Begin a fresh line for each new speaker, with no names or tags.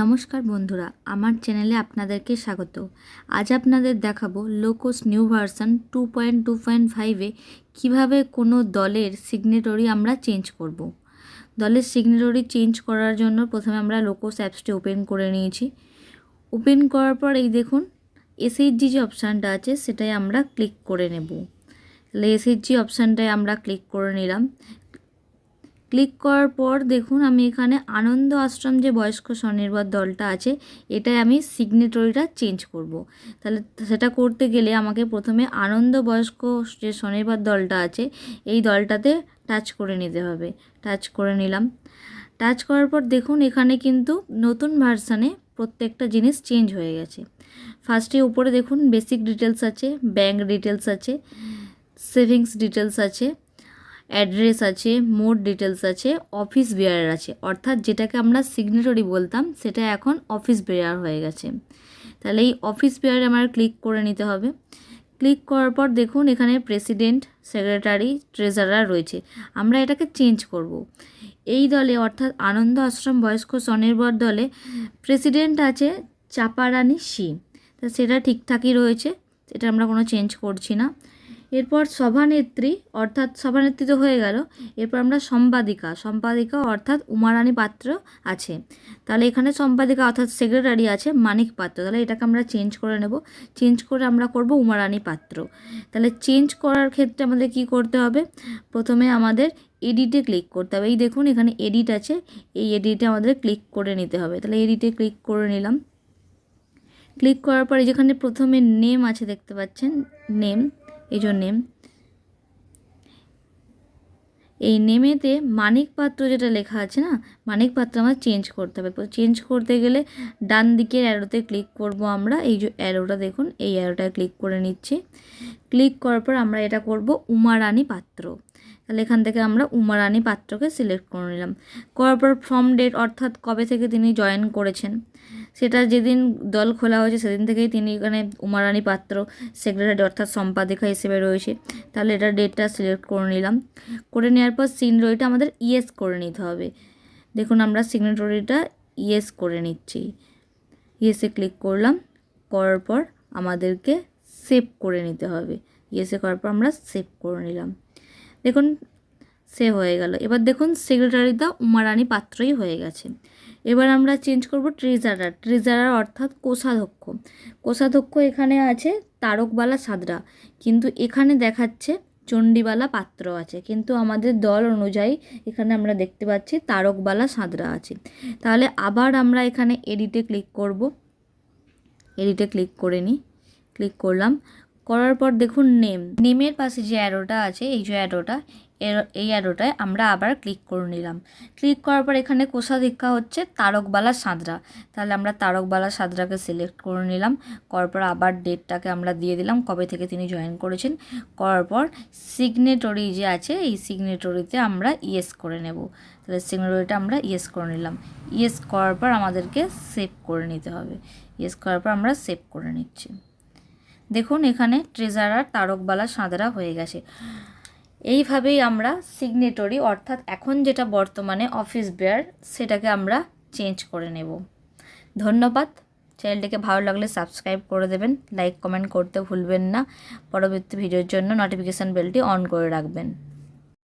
নমস্কার বন্ধুরা, আমার চ্যানেলে আপনাদেরকে স্বাগত। আজ আপনাদের দেখাবো Locos new version two point two point ফাইভে কীভাবে কোনো দলের সিগনেটরি আমরা চেঞ্জ করব। দলের সিগনেটরি চেঞ্জ করার জন্য প্রথমে আমরা লোকোস অ্যাপসটি ওপেন করে নিয়েছি। ওপেন করার পর এই দেখুন এসএইচজি যে অপশানটা আছে, সেটাই আমরা ক্লিক করে নেব। তাহলে এসএইচজি অপশানটায় আমরা ক্লিক করে নিলাম। ক্লিক করার পর দেখুন আমি এখানে আনন্দ আশ্রম যে বয়স্ক স্বনির্ভর দলটা আছে, এটাই আমি সিগনেটরিটা চেঞ্জ করব। তাহলে সেটা করতে গেলে আমাকে প্রথমে আনন্দ বয়স্ক যে স্বনির্ভর দলটা আছে, এই দলটাতে টাচ করে নিতে হবে। টাচ করে নিলাম। টাচ করার পর দেখুন এখানে কিন্তু নতুন ভার্সানে প্রত্যেকটা জিনিস চেঞ্জ হয়ে গেছে। ফার্স্টে উপরে দেখুন বেসিক ডিটেলস আছে ব্যাঙ্ক ডিটেলস আছে সেভিংস ডিটেলস আছে অ্যাড্রেস আছে মোড ডিটেলস আছে, অফিস বেয়ার আছে। অর্থাৎ যেটাকে আমরা সিগনেটরি বলতাম, সেটা এখন অফিস বেয়ার হয়ে গেছে। তাহলে এই অফিস বেয়ারে আমার ক্লিক করে নিতে হবে। ক্লিক করার পর দেখুন, এখানে প্রেসিডেন্ট সেক্রেটারি ট্রেজারার রয়েছে। আমরা এটাকে চেঞ্জ করব। এই দলে, অর্থাৎ আনন্দ আশ্রম বয়স্ক স্বনির্ভর দলে প্রেসিডেন্ট আছে চাপারানি সি। তা সেটা ঠিকঠাকই রয়েছে এটা আমরা কোনো চেঞ্জ করছি না। এরপর সভানেত্রী, অর্থাৎ সভানেত্রী তো হয়ে গেল, এরপর আমরা সম্পাদিকা সম্পাদিকা অর্থাৎ উমারানী পাত্র আছে। তাহলে এখানে সম্পাদিকা অর্থাৎ সেক্রেটারি আছে, মানিক পাত্র। তাহলে এটাকে আমরা চেঞ্জ করে নেব। চেঞ্জ করে আমরা করব উমারানী পাত্র। তাহলে চেঞ্জ করার ক্ষেত্রে আমাদের কি করতে হবে? প্রথমে আমাদের এডিটে ক্লিক করতে হবে। এই দেখুন, এখানে এডিট আছে। এই এডিটে আমাদের ক্লিক করে নিতে হবে। তাহলে এডিটে ক্লিক করে নিলাম। ক্লিক করার পরে যেখানে প্রথমে নেম আছে দেখতে পাচ্ছেন নেম এই যে নেম এই নেমেতে মানিক পাত্র যেটা লেখা আছে না, মানিক পাত্র আমার চেঞ্জ করতে হবে। চেঞ্জ করতে গেলে ডান দিকের অ্যারোতে ক্লিক করব আমরা। এই যে অ্যারোটা দেখুন, এই অ্যারোটায় ক্লিক করে নিচ্ছি। ক্লিক করার পর আমরা এটা করব উমারানী পাত্র। তাহলে এখান থেকে আমরা উমারানী পাত্রকে সিলেক্ট করে নিলাম। করার পর ফর্ম ডেট অর্থাৎ কবে থেকে তিনি জয়েন করেছেন? সেটা যেদিন দল খোলা হয়েছে সেদিন থেকেই তিনি এখানে উমারানী পাত্র সেক্রেটারি অর্থাৎ সম্পাদিকা হিসেবে রয়েছে। তাহলে এটা ডেটটা সিলেক্ট করে নিলাম। করে নেওয়ার পর সিগনেটরিটা আমাদের ইয়েস করে নিতে হবে। দেখুন আমরা সিগনেটরিটা ইয়েস করে নিচ্ছি। ইয়েসে ক্লিক করলাম, করার পর আমাদেরকে সেভ করে নিতে হবে। ইয়েসে করার পর আমরা সেভ করে নিলাম। দেখুন সেভ হয়ে গেল। এবার দেখুন সেক্রেটারিটা উমারানী পাত্রই হয়ে গেছে। এবার আমরা চেঞ্জ করব ট্রেজারার ট্রেজারার অর্থাৎ কোষাধ্যক্ষ। কোষাধ্যক্ষ এখানে আছে তারকবালা সাদরা কিন্তু এখানে দেখাচ্ছে চণ্ডীবালা পাত্র আছে, কিন্তু আমাদের দল অনুযায়ী এখানে আমরা দেখতে পাচ্ছি তারকবালা সাদরা আছে। তাহলে আবার আমরা এখানে এডিটে ক্লিক করব। এডিটে ক্লিক করে নিই ক্লিক করলাম। করার পর দেখুন নেম। নেমের পাশে যে অ্যারোটা আছে, এই যে অ্যারোটা, এর, এই অ্যারোটায় আমরা আবার ক্লিক করে নিলাম। ক্লিক করার পর এখানে কোষাধিক্ষা হচ্ছে তারকবালা সাঁতরা। তাহলে আমরা তারকবালা সাঁতরাকে সিলেক্ট করে নিলাম। করার পর আবার ডেটটাকে আমরা দিয়ে দিলাম, কবে থেকে তিনি জয়েন করেছেন। করার পর সিগনেটরি যে আছে, এই সিগনেটরিতে আমরা ইয়েস করে নেব। তাহলে সিগনেটরিটা আমরা ইয়েস করে নিলাম। ইয়েস করার পর আমাদেরকে সেভ করে নিতে হবে। ইয়েস করার পর আমরা সেভ করে নিচ্ছি। দেখুন এখানে ট্রেজারার তারকবালা সাঁদরা হয়ে গেছে। এইভাবেই আমরা সিগনেটরি অর্থাৎ এখন যেটা বর্তমানে অফিস বেয়ার সেটাকে আমরা চেঞ্জ করে নেব। ধন্যবাদ। চ্যানেলটিকে ভালো লাগলে সাবস্ক্রাইব করে দেবেন লাইক কমেন্ট করতে ভুলবেন না। পরবর্তী ভিডিওর জন্য নোটিফিকেশান বেলটি অন করে রাখবেন।